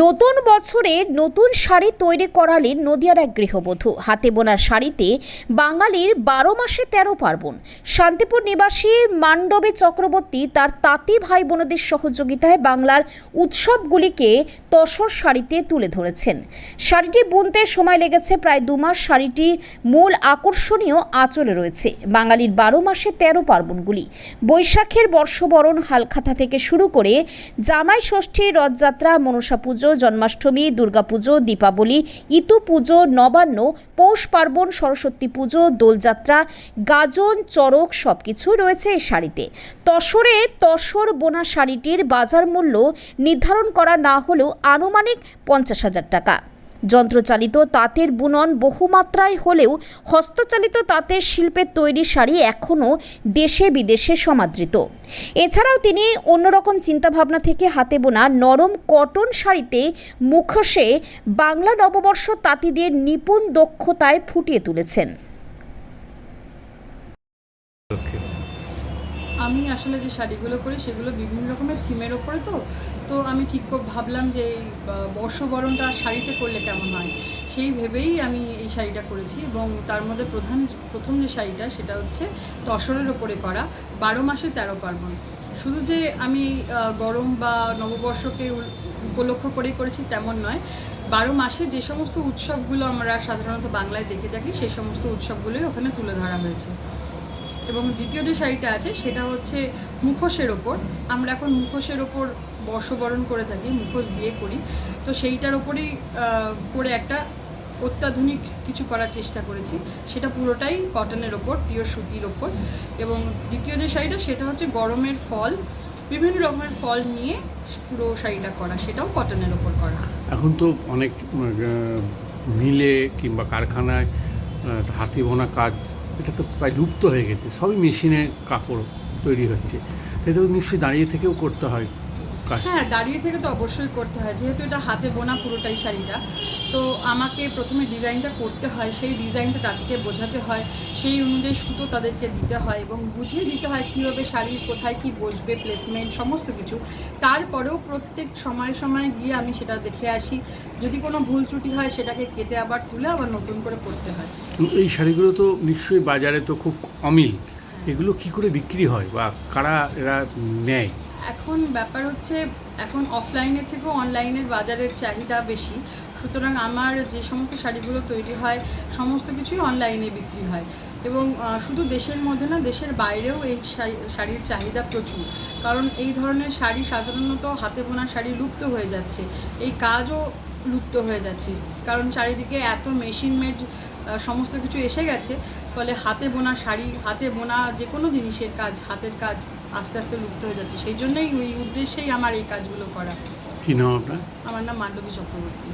নতুন বছরে নতুন শাড়ি তৈরি করালেন নদিয়ার এক গৃহবধূ। হাতে বোনা শাড়িতে বাঙালির বারো মাসে তেরো পার্বণ। শান্তিপুর নিবাসী মান্ডবে চক্রবর্তী তার তাঁতি ভাই বোনদের সহযোগিতায় বাংলার উৎসবগুলিকে তসর শাড়িতে তুলে ধরেছেন। শাড়িটি বুনতে সময় লেগেছে প্রায় দু মাস। শাড়িটির মূল আকর্ষণীয় আঁচলে রয়েছে। বাঙালির বারো মাসে তেরো পার্বণগুলি। বৈশাখের বর্ষবরণ হালখাতা থেকে শুরু করে জামাই ষষ্ঠী, রথযাত্রা, মনসা পুজো জন্মাষ্টমী, দুর্গাপুজো, দীপাবলি, ইতু পুজো, নবান্ন, পৌষ পার্বণ, সরস্বতী পুজো, দোলযাত্রা, গাজন চরক সব কিছু রয়েছে এই শাড়িতে। তসরে তসর বোনা শাড়িটির বাজার মূল্য নির্ধারণ করা না হলেও আনুমানিক পঞ্চাশ হাজার টাকা। যন্ত্রচালিত তাঁতের বুনন বহুমাত্রায় হলেও হস্তচালিত তাঁতের শিল্পের তৈরি শাড়ি এখনও দেশে বিদেশে সমাদৃত। এছাড়াও তিনি অন্যরকম চিন্তাভাবনা থেকে হাতে বোনা নরম কটন শাড়িতে মুখোশে বাংলা নববর্ষ তাঁতিদের নিপুণ দক্ষতায় ফুটিয়ে তুলেছেন। আমি আসলে যে শাড়িগুলো করি সেগুলো বিভিন্ন রকমের থিমের ওপরে তো তো আমি ঠিক ভাবলাম যে এই বর্ষবরণটা শাড়িতে করলে কেমন হয়? সেই ভেবেই আমি এই শাড়িটা করেছি এবং তার মধ্যে প্রধান, প্রথম যে শাড়িটা সেটা হচ্ছে তসরের ওপরে করা, বারো মাসে তেরো পার্বণ। শুধু যে আমি গরম বা নববর্ষকে উপলক্ষ করেই করেছি তেমন নয়। বারো মাসে যে সমস্ত উৎসবগুলো আমরা সাধারণত বাংলায় দেখে থাকি সেই সমস্ত উৎসবগুলোই ওখানে তুলে ধরা হয়েছে। এবং দ্বিতীয় যে শাড়িটা আছে, সেটা হচ্ছে মুখোশের ওপর। আমরা এখন মুখোশের ওপর বর্ষবরণ করে থাকি, মুখোশ দিয়ে করি। তো সেইটার ওপরেই করে একটা অত্যাধুনিক কিছু করার চেষ্টা করেছি। সেটা পুরোটাই কটনের ওপর পিওর সুতির ওপর। এবং দ্বিতীয় যে শাড়িটা, সেটা হচ্ছে গরমের ফল। বিভিন্ন রকমের ফল নিয়ে পুরো শাড়িটা করা, সেটাও কটনের ওপর করা। এখন তো অনেক মিলে কিংবা কারখানায় হাতে বোনা কাজ এটা তো প্রায় লুপ্ত হয়ে গেছে। সবই মেশিনে কাপড় তৈরি হচ্ছে। এটা নিশ্চয়ই দাঁড়িয়ে থেকেও করতে হয়। কাজ হ্যাঁ দাঁড়িয়ে থেকে তো অবশ্যই করতে হয়। যেহেতু এটা হাতে বোনা পুরোটাই শাড়িটা তো আমাকে প্রথমে ডিজাইনটা করতে হয় সেই ডিজাইনটা তাদেরকে বোঝাতে হয় সেই অনুযায়ী সুতো তাদেরকে দিতে হয় এবং বুঝিয়ে দিতে হয় কীভাবে শাড়ির কোথায় কি বসবে প্লেসমেন্ট সমস্ত কিছু। তারপরেও প্রত্যেক সময় সময় গিয়ে আমি সেটা দেখে আসি। যদি কোনো ভুল ত্রুটি হয় সেটাকে কেটে আবার তুলে আবার নতুন করে করতে হয়। এই শাড়িগুলো তো নিশ্চয়ই বাজারে তো খুব অমিল। এগুলো কি করে বিক্রি হয় বা কারা এরা নেয়? এখন ব্যাপার হচ্ছে, এখন অফলাইনের থেকেও অনলাইনের বাজারের চাহিদা বেশি। সুতরাং আমার যে সমস্ত শাড়িগুলো তৈরি হয়, সমস্ত কিছুই অনলাইনে বিক্রি হয়। এবং শুধু দেশের মধ্যে না, দেশের বাইরেও এই শাড়ি- শাড়ির চাহিদা প্রচুর। কারণ এই ধরনের শাড়ি সাধারণত হাতে বোনা শাড়ি লুপ্ত হয়ে যাচ্ছে। এই কাজও লুপ্ত হয়ে যাচ্ছে। কারণ চারিদিকে এত মেশিন মেড সমস্ত কিছু এসে গেছে। ফলে হাতে বোনা শাড়ি, হাতে বোনা যে কোনো জিনিসের কাজ, হাতের কাজ আস্তে আস্তে লুপ্ত হয়ে যাচ্ছে। সেই জন্যই ওই উদ্দেশ্যেই আমার এই কাজগুলো করা। কি নাম আপনার? আমার নাম মান্ডবী চক্রবর্তী।